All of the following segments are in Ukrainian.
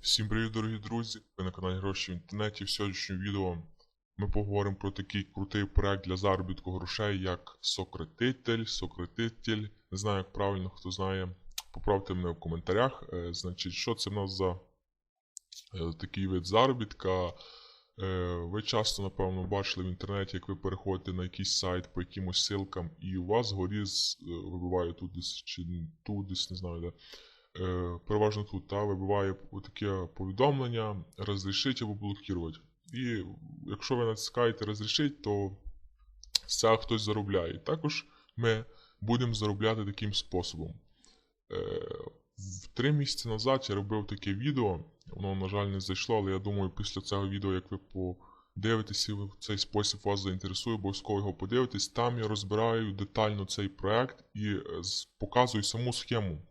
Всім привіт, дорогі друзі! Ви на каналі Гроші в інтернеті. В сьогоднішньому відео ми поговоримо про такий крутий проект для заробітку грошей, як Сократитель, Сократитель. Не знаю, як правильно, хто знає. Поправте мене в коментарях. Е, Значить, що це в нас за е, такий вид заробітка? Е, Ви часто, напевно, бачили в інтернеті, як ви переходите на якийсь сайт по якимось ссылкам, і у вас е, вибиває тут десь чи тут десь, не знаю де. Е, переважно тут та вибиває таке повідомлення розрішити або блокувати. І якщо ви натискаєте розрішити, то цього хтось заробляє. Також ми будемо заробляти таким способом. Е, три місяці назад я робив таке відео, воно, на жаль, не зайшло, але я думаю, після цього відео, як ви подивитеся, ви- цей спосіб вас заінтересує, обов'язково його подивитесь. Там я розбираю детально цей проект і е, показую саму схему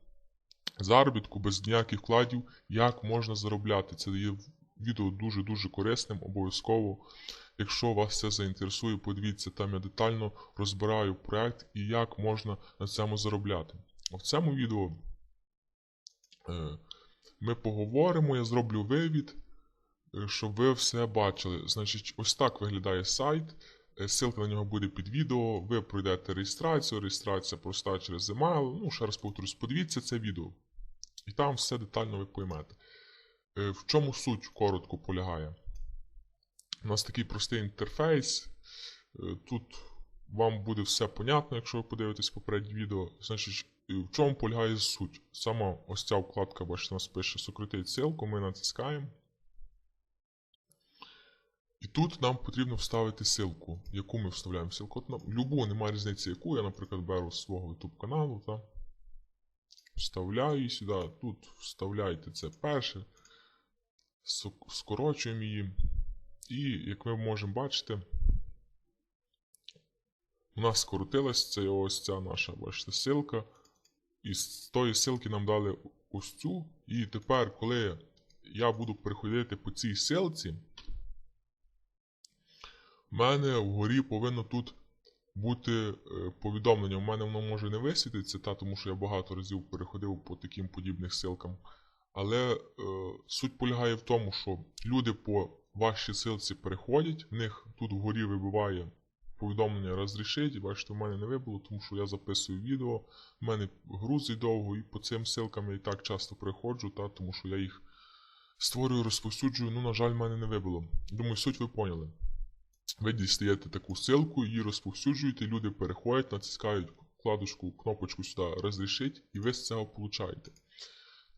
заробітку без ніяких вкладів, як можна заробляти. Це є відео дуже-дуже корисним, обов'язково. Якщо вас це заінтересує, подивіться, там я детально розбираю проект і як можна на цьому заробляти. В цьому відео е, ми поговоримо, я зроблю вивід, е, щоб ви все бачили. Значить, ось так виглядає сайт. Е, Ссылка на нього буде під відео. Ви пройдете реєстрацію. Реєстрація проста через email. Ну, ще раз повторюсь, подивіться це відео. І там все детально ви поймете. Е, В чому суть коротко полягає? У нас такий простий інтерфейс. Е, Тут вам буде все понятно, якщо ви подивитесь попереднє відео. Значить, е, в чому полягає суть? Сама ось ця вкладка, бачите, у нас пише сократить ссылку, ми натискаємо. І тут нам потрібно вставити ссылку. Яку ми вставляємо ссылку? От на любу, немає різниці, яку. Я, наприклад, беру з свого YouTube каналу. Та вставляю її сюди. Тут вставляйте це перше. Сок- Скорочуємо її. І, як ми можемо бачити, у нас скоротилась це ось ця наша, бачите, ссылка. І з тої ссылки нам дали ось цю. І тепер, коли я буду переходити по цій ссылці, в мене вгорі повинно тут бути е, повідомлення. У мене воно може не висвітитися, та, тому що я багато разів переходив по таким подібних ссылкам. Але е, суть полягає в тому, що люди по вашій ссылці переходять, в них тут вгорі вибиває повідомлення розрішить. І бачите, в мене не вибило, тому що я записую відео, в мене грузить довго, і по цим ссылкам я і так часто переходжу, та, тому що я їх створюю, розповсюджую. Ну, на жаль, в мене не вибило. Думаю, суть ви поняли. Ви дістаєте таку ссылку, її розповсюджуєте, люди переходять, натискають вкладочку, кнопочку сюди розрішить, і ви з цього получаєте.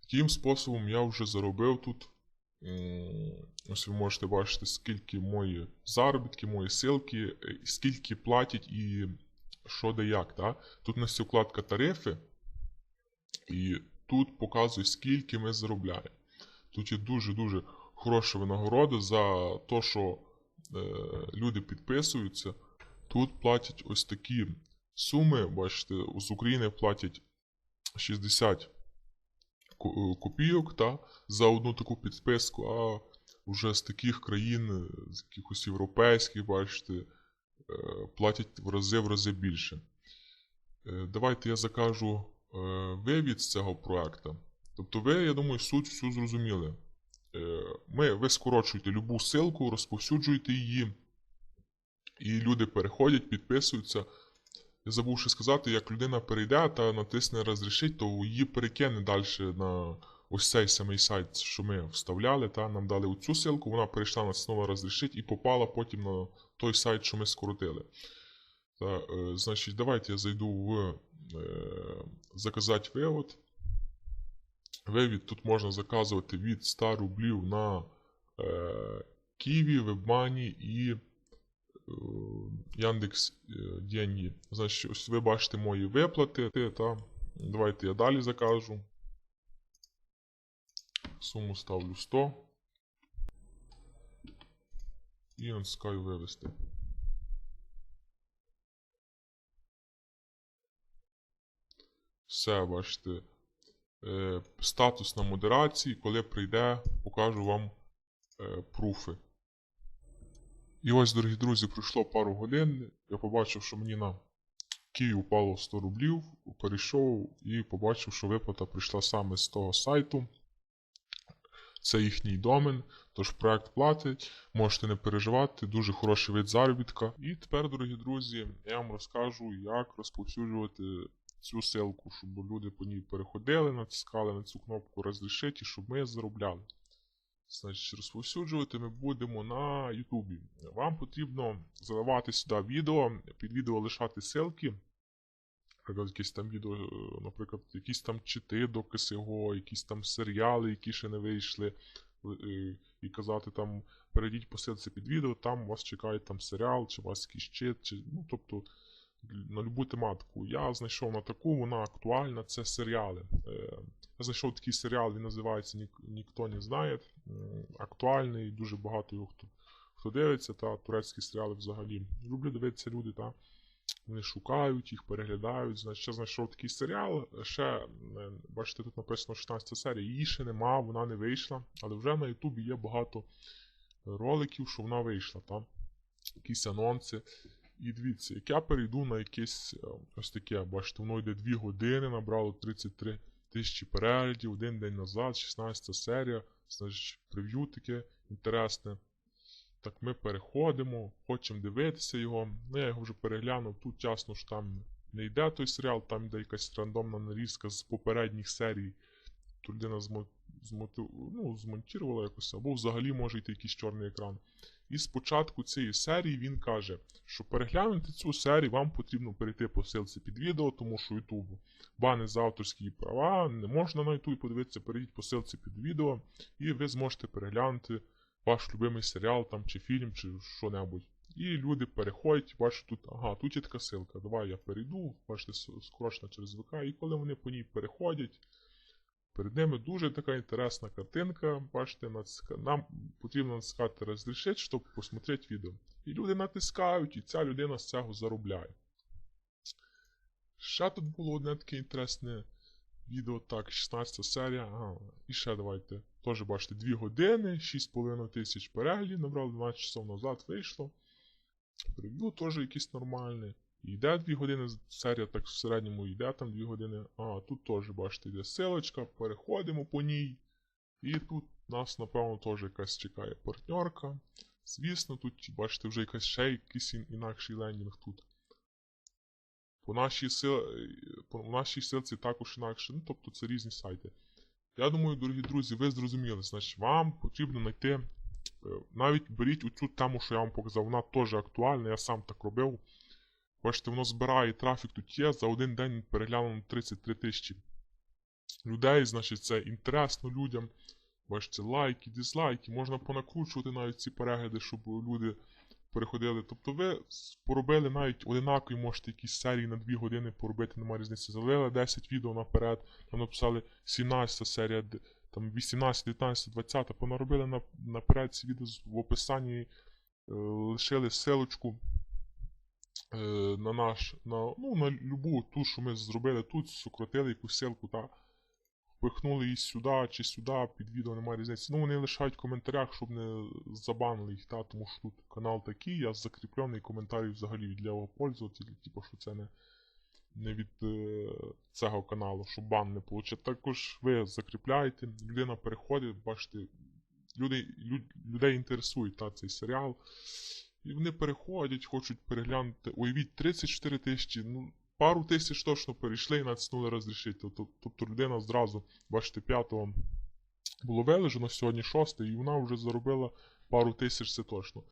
Таким способом я вже заробив тут. Ось ви можете бачити, скільки мої заробітки, мої ссылки, е, скільки платять і що де як. Та? Тут у нас є вкладка тарифи, і тут показує, скільки ми заробляємо. Тут є дуже-дуже хороша винагорода за те, що люди підписуються. Тут платять ось такі суми, бачите, з України платять 60 е, копійок та, за одну таку підписку, а вже з таких країн, е, з якихось європейських, бачите, е, платять в рази в рази більше. Е, Давайте я закажу е, вивід з цього проекту. Тобто ви, я думаю, суть всю зрозуміли. Е, Ми, ви скорочуєте любу ссылку, розповсюджуєте її, і люди переходять, підписуються. Я забув ще сказати, як людина перейде та натисне розрішить, то її перекине далі на ось цей самий сайт, що ми вставляли. Та нам дали оцю ссылку, вона перейшла, натиснула розрішить і попала потім на той сайт, що ми скоротили. Та, е, значить, давайте я зайду в е, заказати вивод. Вивід тут можна заказувати від 100 рублів на е, Києві, Вебмані і е, Яндекс е, Деньги. Значить, ось ви бачите мої виплати. Та, давайте я далі закажу. Суму ставлю 100. І натискаю вивести. Все, бачите. Е, статус на модерації, коли прийде, покажу вам е, пруфи. І ось, дорогі друзі, пройшло пару годин. Я побачив, що мені на Київ упало 100 рублів, перейшов і побачив, що виплата прийшла саме з того сайту. Це їхній домен, тож проект платить, можете не переживати, дуже хороший вид заробітка. І тепер, дорогі друзі, я вам розкажу, як розповсюджувати цю ссылку, щоб люди по ній переходили, натискали на цю кнопку розрішити, щоб ми заробляли. Значить, розповсюджувати ми будемо на Ютубі. Вам потрібно заливати сюди відео, під відео лишати ссылки. Наприклад, якісь там відео, е, наприклад, якісь там чити до КСГО, якісь там серіали, які ще не вийшли, е, і казати там, перейдіть по ссылці під відео, там вас чекає там серіал, чи у вас якийсь чит, чи, ну, тобто на любу тематику. Я знайшов на таку, вона актуальна, це серіали. Е, Я знайшов такий серіал, він називається Ніхто не знає. Актуальний, дуже багато його хто, хто дивиться, та турецькі серіали взагалі. Люблю дивитися люди, та вони шукають, їх переглядають. Значить, я знайшов такий серіал. Ще, е, бачите, тут написано 16 серія. Її ще нема, вона не вийшла, але вже на Ютубі є багато роликів, що вона вийшла, та? якісь анонси. І дивіться, як я перейду на якесь е, ось таке, бачите, воно йде 2 години, набрало 33 тисячі переглядів, один день назад, 16 серія, значить, прев'ю таке інтересне. Так ми переходимо, хочемо дивитися його. Ну, я його вже переглянув. Тут ясно, що там не йде той серіал, там йде якась рандомна нарізка з попередніх серій. Тут людина ну, змонтувала якось, або взагалі може йти якийсь чорний екран. І спочатку цієї серії він каже, що переглянути цю серію вам потрібно перейти по ссылці під відео, тому що YouTube бани за авторські права, не можна на YouTube подивитися, перейдіть по ссылці під відео, і ви зможете переглянути ваш любимий серіал там, чи фільм, чи що-небудь. І люди переходять, бачать тут, ага, тут є така ссылка, давай я перейду, бачите, с- скорочена через ВК, і коли вони по ній переходять, перед ними дуже така інтересна картинка, бачите, натиска- нам потрібно натискати розрішити, щоб посмотрети відео. І люди натискають, і ця людина з цього заробляє. Ще тут було одне таке інтересне відео, так, 16 серія. Ага, і ще давайте. Теж бачите, 2 години, 6,5 тисяч переглядів, набрали 12 часов назад, вийшло. Прев'ю теж якийсь нормальний. Йде 2 години, серія так в середньому йде там 2 години. А, тут теж, бачите, йде силочка, переходимо по ній. І тут нас, напевно, теж якась чекає партнерка. Звісно, тут, бачите, вже якась ще якийсь інакший лендінг тут. По нашій, сил... по нашій силці також інакше. Ну, тобто це різні сайти. Я думаю, дорогі друзі, ви зрозуміли. Значить, вам потрібно знайти. е, Навіть беріть оцю тему, що я вам показав, вона теж актуальна, я сам так робив. Бачите, воно збирає трафік тут є. За один день переглянуло 33 тисячі людей. Значить, це інтересно людям. Бачите, лайки, дизлайки, можна понакручувати навіть ці перегляди, щоб люди переходили. Тобто ви поробили навіть одинакові, можете якісь серії на 2 години поробити, немає різниці. Залили 10 відео наперед, там написали 17 серія, там 18, 19, 20, понаробили наперед ці відео в описанні, е, лишили ссылочку е, на наш, на, ну, на любу ту, що ми зробили тут, сократили якусь ссылку, та впихнули її сюди чи сюди, під відео немає різниці. Ну, вони лишають в коментарях, щоб не забанили їх, та, тому що тут канал такий, я закріплений коментарі взагалі від лівого пользователя, типу, що це не, не від е, цього каналу, щоб бан не получить. Також ви закріпляєте, людина переходить, бачите, люди, люд, людей інтересує та, цей серіал. І вони переходять, хочуть переглянути. Уявіть, 34 тисячі, ну, пару тисяч точно перейшли і натиснули розрішити. Тобто, тобто людина зразу, бачите, 5 було вилежено, сьогодні 6, і вона вже заробила пару тисяч, це точно.